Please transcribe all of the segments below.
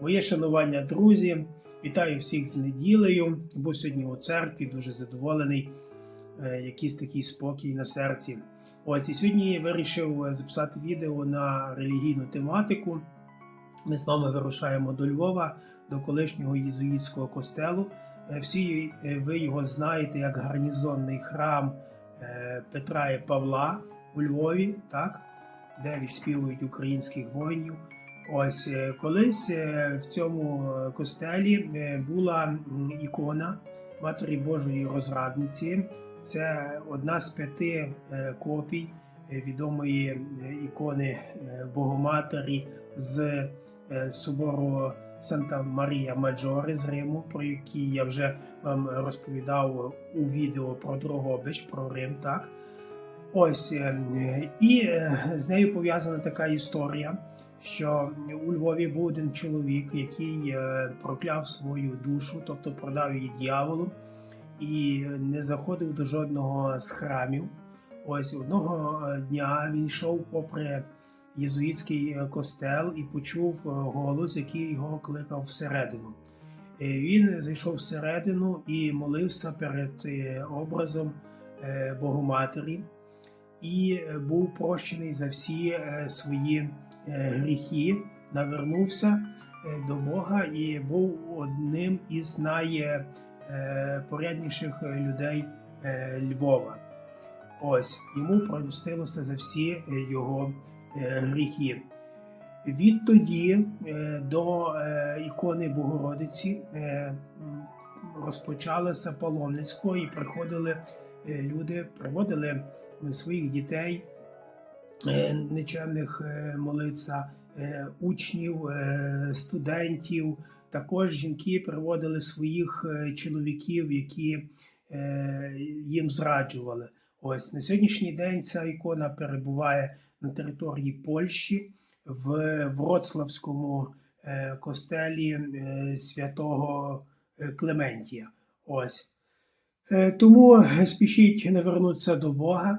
Моє шанування, друзі. Вітаю всіх з неділею. Був сьогодні у церкві, дуже задоволений. Е, Якийсь такий спокій на серці. Ось і сьогодні я вирішив е, записати відео на релігійну тематику. Ми з вами вирушаємо до Львова, до колишнього єзуїтського костелу. Е, Всі ви його знаєте як гарнізонний храм Петра і Павла у Львові, так? де відспівують українських воїнів. Ось е, колись е, в цьому е, костелі була ікона Матері Божої розрадниці. Це одна з п'яти копій відомої ікони Богоматері з собору Санта Марія Маджоре з Риму, про який я вже вам розповідав у відео про Дрогобич, про Рим. Так ось і з нею пов'язана така історія що у Львові був один чоловік, який е, прокляв свою душу, тобто продав її дьяволу, і не заходив до жодного з храмів. Ось одного е, дня він йшов попри єзуїтський е, костел і почув голос, який його кликав всередину. Він зайшов всередину і молився перед образом Богоматері і був прощений за всі свої гріхи, навернувся е, до Бога і був одним із найпорядніших людей е, Львова. Ось йому простилося за всі е, його е, гріхи. Відтоді е, до е, ікони Богородиці е, розпочалося паломництво і приходили е, люди, приводили своїх дітей е, нечемних е, е, учнів, е, студентів. Також жінки приводили своїх е, чоловіків, які е, їм зраджували. Ось на сьогоднішній день ця ікона перебуває на території Польщі в Вроцлавському е, костелі е, святого е, Клементія. Ось. Е, Тому спішіть навернутися до Бога.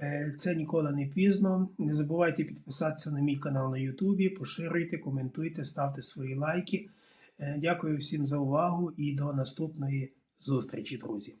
Е, Це ніколи не пізно. Не забувайте підписатися на мій канал на Ютубі, поширюйте, коментуйте, ставте свої лайки. Е, Дякую всім за увагу і до наступної зустрічі, друзі.